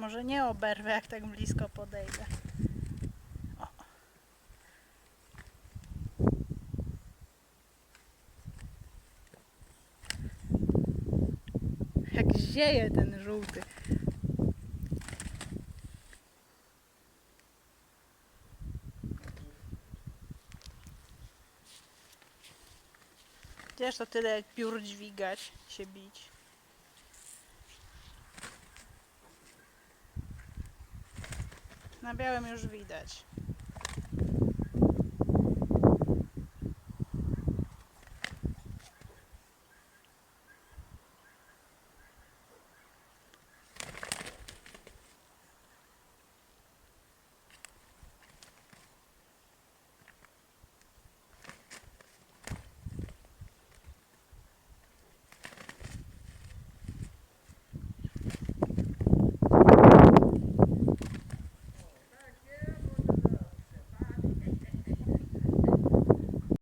Może nie oberwę, jak tak blisko podejdę. O. Jak zieje ten żółty. Wiesz, to tyle jak piór dźwigać, się bić. Na białym już widać.